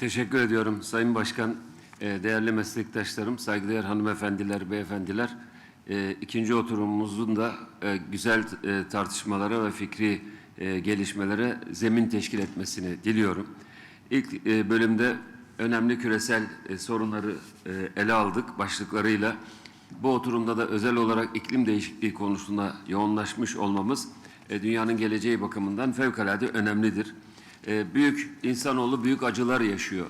Teşekkür ediyorum Sayın Başkan, e, değerli meslektaşlarım, saygıdeğer hanımefendiler, beyefendiler. E, İkinci oturumumuzun da e, güzel e, tartışmalara ve fikri e, gelişmelere zemin teşkil etmesini diliyorum. İlk bölümde önemli küresel sorunları ele aldık başlıklarıyla. Bu oturumda da özel olarak iklim değişikliği konusuna yoğunlaşmış olmamız dünyanın geleceği bakımından fevkalade önemlidir. E, büyük insanoğlu büyük acılar yaşıyor.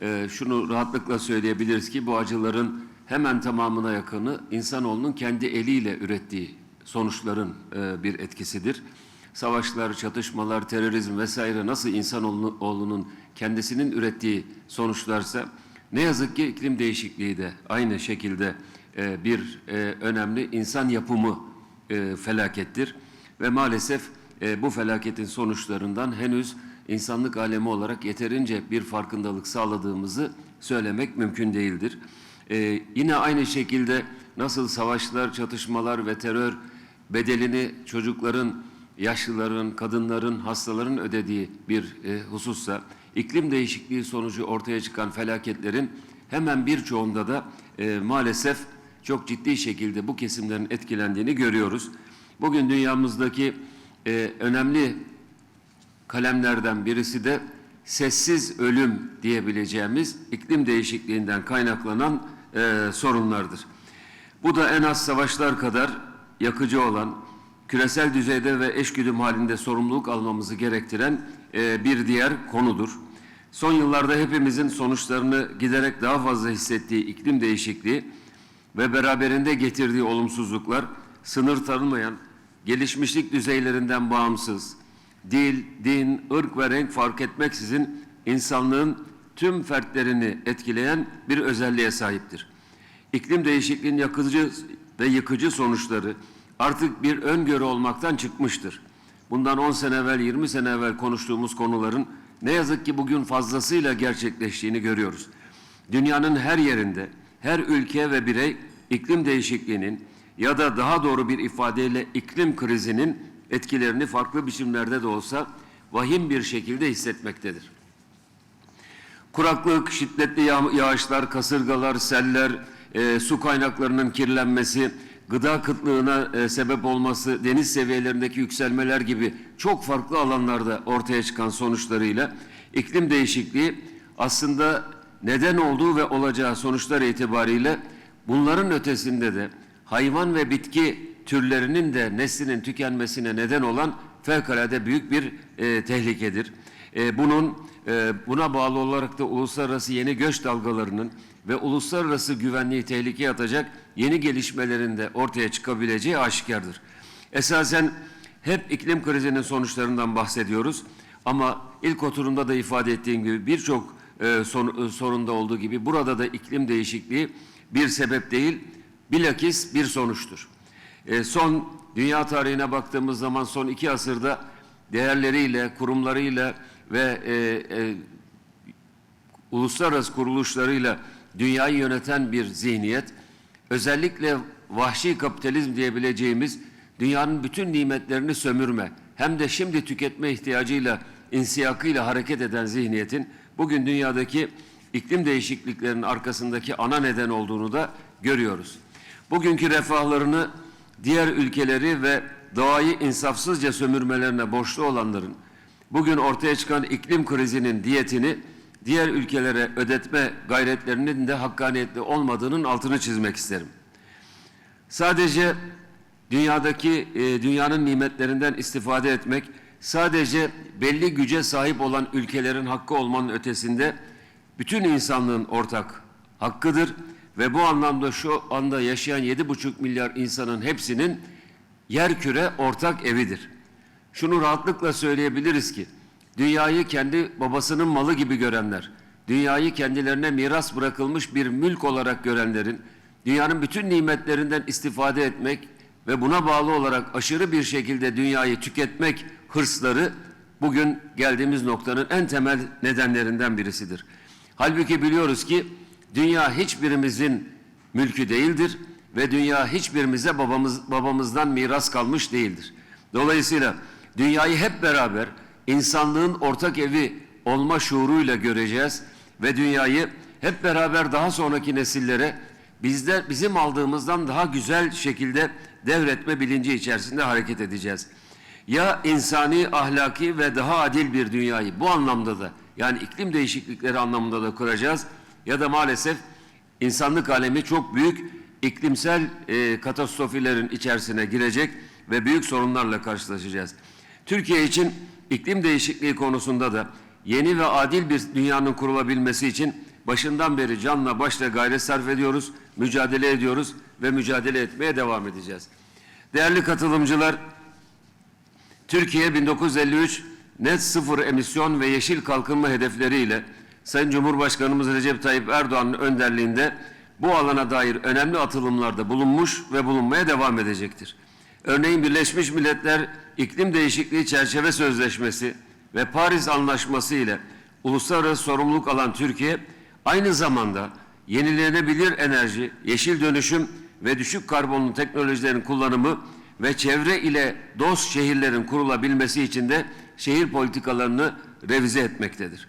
E, şunu rahatlıkla söyleyebiliriz ki bu acıların hemen tamamına yakını insanoğlunun kendi eliyle ürettiği sonuçların e, bir etkisidir. Savaşlar, çatışmalar, terörizm vesaire nasıl insanoğlunun kendisinin ürettiği sonuçlarsa ne yazık ki iklim değişikliği de aynı şekilde e, bir e, önemli insan yapımı e, felakettir ve maalesef e, bu felaketin sonuçlarından henüz insanlık alemi olarak yeterince bir farkındalık sağladığımızı söylemek mümkün değildir. E, yine aynı şekilde nasıl savaşlar, çatışmalar ve terör bedelini çocukların, yaşlıların, kadınların, hastaların ödediği bir e, husussa iklim değişikliği sonucu ortaya çıkan felaketlerin hemen birçoğunda da e, maalesef çok ciddi şekilde bu kesimlerin etkilendiğini görüyoruz. Bugün dünyamızdaki e, önemli kalemlerden birisi de sessiz ölüm diyebileceğimiz iklim değişikliğinden kaynaklanan e, sorunlardır. Bu da en az savaşlar kadar yakıcı olan, küresel düzeyde ve eşgüdüm halinde sorumluluk almamızı gerektiren e, bir diğer konudur. Son yıllarda hepimizin sonuçlarını giderek daha fazla hissettiği iklim değişikliği ve beraberinde getirdiği olumsuzluklar sınır tanımayan, gelişmişlik düzeylerinden bağımsız, dil, din, ırk ve renk fark etmeksizin insanlığın tüm fertlerini etkileyen bir özelliğe sahiptir. İklim değişikliğinin yakıcı ve yıkıcı sonuçları artık bir öngörü olmaktan çıkmıştır. Bundan 10 sene evvel, 20 sene evvel konuştuğumuz konuların ne yazık ki bugün fazlasıyla gerçekleştiğini görüyoruz. Dünyanın her yerinde, her ülke ve birey iklim değişikliğinin ya da daha doğru bir ifadeyle iklim krizinin etkilerini farklı biçimlerde de olsa vahim bir şekilde hissetmektedir. Kuraklık, şiddetli yağ- yağışlar, kasırgalar, seller, e, su kaynaklarının kirlenmesi, gıda kıtlığına e, sebep olması, deniz seviyelerindeki yükselmeler gibi çok farklı alanlarda ortaya çıkan sonuçlarıyla iklim değişikliği aslında neden olduğu ve olacağı sonuçlar itibariyle bunların ötesinde de hayvan ve bitki türlerinin de neslinin tükenmesine neden olan fevkalade büyük bir e, tehlikedir. E, bunun e, buna bağlı olarak da uluslararası yeni göç dalgalarının ve uluslararası güvenliği tehlikeye atacak yeni gelişmelerin de ortaya çıkabileceği aşikardır. Esasen hep iklim krizinin sonuçlarından bahsediyoruz ama ilk oturumda da ifade ettiğim gibi birçok e, son- e, sorunda olduğu gibi burada da iklim değişikliği bir sebep değil bilakis bir sonuçtur. E, son dünya tarihine baktığımız zaman son iki asırda değerleriyle, kurumlarıyla ve e, e, uluslararası kuruluşlarıyla dünyayı yöneten bir zihniyet, özellikle vahşi kapitalizm diyebileceğimiz dünyanın bütün nimetlerini sömürme, hem de şimdi tüketme ihtiyacıyla, insiyakıyla hareket eden zihniyetin bugün dünyadaki iklim değişikliklerinin arkasındaki ana neden olduğunu da görüyoruz. Bugünkü refahlarını diğer ülkeleri ve doğayı insafsızca sömürmelerine borçlu olanların bugün ortaya çıkan iklim krizinin diyetini diğer ülkelere ödetme gayretlerinin de hakkaniyetli olmadığının altını çizmek isterim. Sadece dünyadaki e, dünyanın nimetlerinden istifade etmek sadece belli güce sahip olan ülkelerin hakkı olmanın ötesinde bütün insanlığın ortak hakkıdır ve bu anlamda şu anda yaşayan 7,5 milyar insanın hepsinin yerküre ortak evidir. Şunu rahatlıkla söyleyebiliriz ki dünyayı kendi babasının malı gibi görenler, dünyayı kendilerine miras bırakılmış bir mülk olarak görenlerin dünyanın bütün nimetlerinden istifade etmek ve buna bağlı olarak aşırı bir şekilde dünyayı tüketmek hırsları bugün geldiğimiz noktanın en temel nedenlerinden birisidir. Halbuki biliyoruz ki dünya hiçbirimizin mülkü değildir ve dünya hiçbirimize babamız, babamızdan miras kalmış değildir. Dolayısıyla dünyayı hep beraber insanlığın ortak evi olma şuuruyla göreceğiz ve dünyayı hep beraber daha sonraki nesillere bizde bizim aldığımızdan daha güzel şekilde devretme bilinci içerisinde hareket edeceğiz. Ya insani, ahlaki ve daha adil bir dünyayı bu anlamda da yani iklim değişiklikleri anlamında da kuracağız ya da maalesef insanlık alemi çok büyük iklimsel e, katastrofilerin içerisine girecek ve büyük sorunlarla karşılaşacağız. Türkiye için iklim değişikliği konusunda da yeni ve adil bir dünyanın kurulabilmesi için başından beri canla başla gayret sarf ediyoruz, mücadele ediyoruz ve mücadele etmeye devam edeceğiz. Değerli katılımcılar, Türkiye 1953 net sıfır emisyon ve yeşil kalkınma hedefleriyle Sayın Cumhurbaşkanımız Recep Tayyip Erdoğan'ın önderliğinde bu alana dair önemli atılımlarda bulunmuş ve bulunmaya devam edecektir. Örneğin Birleşmiş Milletler İklim Değişikliği Çerçeve Sözleşmesi ve Paris Anlaşması ile uluslararası sorumluluk alan Türkiye aynı zamanda yenilenebilir enerji, yeşil dönüşüm ve düşük karbonlu teknolojilerin kullanımı ve çevre ile dost şehirlerin kurulabilmesi için de şehir politikalarını revize etmektedir.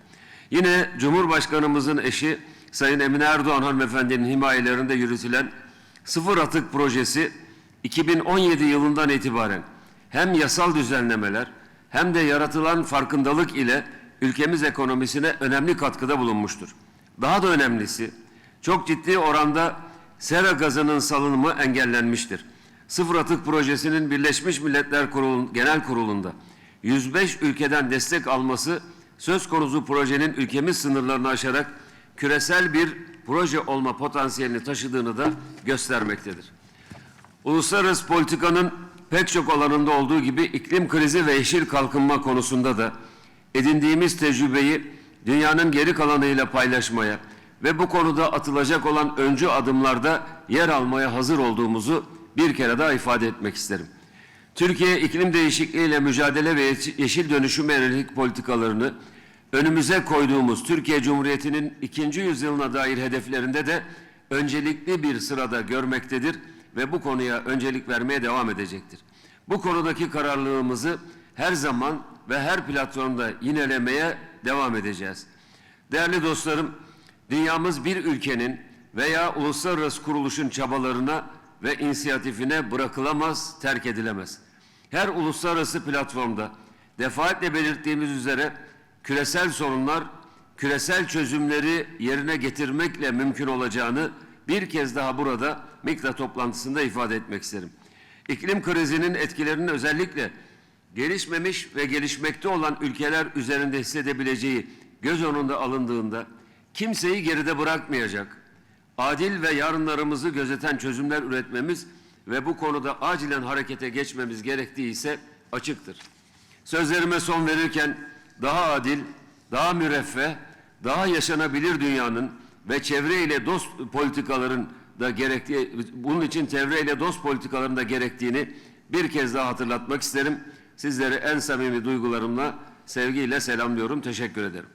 Yine Cumhurbaşkanımızın eşi Sayın Emine Erdoğan hanımefendinin himayelerinde yürütülen sıfır atık projesi 2017 yılından itibaren hem yasal düzenlemeler hem de yaratılan farkındalık ile ülkemiz ekonomisine önemli katkıda bulunmuştur. Daha da önemlisi çok ciddi oranda sera gazının salınımı engellenmiştir. Sıfır Atık Projesi'nin Birleşmiş Milletler Kurulu, Genel Kurulu'nda 105 ülkeden destek alması söz konusu projenin ülkemiz sınırlarını aşarak küresel bir proje olma potansiyelini taşıdığını da göstermektedir. Uluslararası politikanın pek çok alanında olduğu gibi iklim krizi ve yeşil kalkınma konusunda da edindiğimiz tecrübeyi dünyanın geri kalanıyla paylaşmaya ve bu konuda atılacak olan öncü adımlarda yer almaya hazır olduğumuzu bir kere daha ifade etmek isterim. Türkiye iklim değişikliğiyle mücadele ve yeşil dönüşüm yönelik politikalarını önümüze koyduğumuz Türkiye Cumhuriyeti'nin ikinci yüzyılına dair hedeflerinde de öncelikli bir sırada görmektedir ve bu konuya öncelik vermeye devam edecektir. Bu konudaki kararlılığımızı her zaman ve her platformda yinelemeye devam edeceğiz. Değerli dostlarım, dünyamız bir ülkenin veya uluslararası kuruluşun çabalarına ve inisiyatifine bırakılamaz, terk edilemez. Her uluslararası platformda defaatle belirttiğimiz üzere küresel sorunlar, küresel çözümleri yerine getirmekle mümkün olacağını bir kez daha burada mikro toplantısında ifade etmek isterim. İklim krizinin etkilerinin özellikle gelişmemiş ve gelişmekte olan ülkeler üzerinde hissedebileceği göz önünde alındığında kimseyi geride bırakmayacak, adil ve yarınlarımızı gözeten çözümler üretmemiz ve bu konuda acilen harekete geçmemiz gerektiği ise açıktır. Sözlerime son verirken daha adil, daha müreffeh, daha yaşanabilir dünyanın ve çevre ile dost politikaların da gerektiği, bunun için çevre ile dost politikaların da gerektiğini bir kez daha hatırlatmak isterim. Sizleri en samimi duygularımla sevgiyle selamlıyorum. Teşekkür ederim.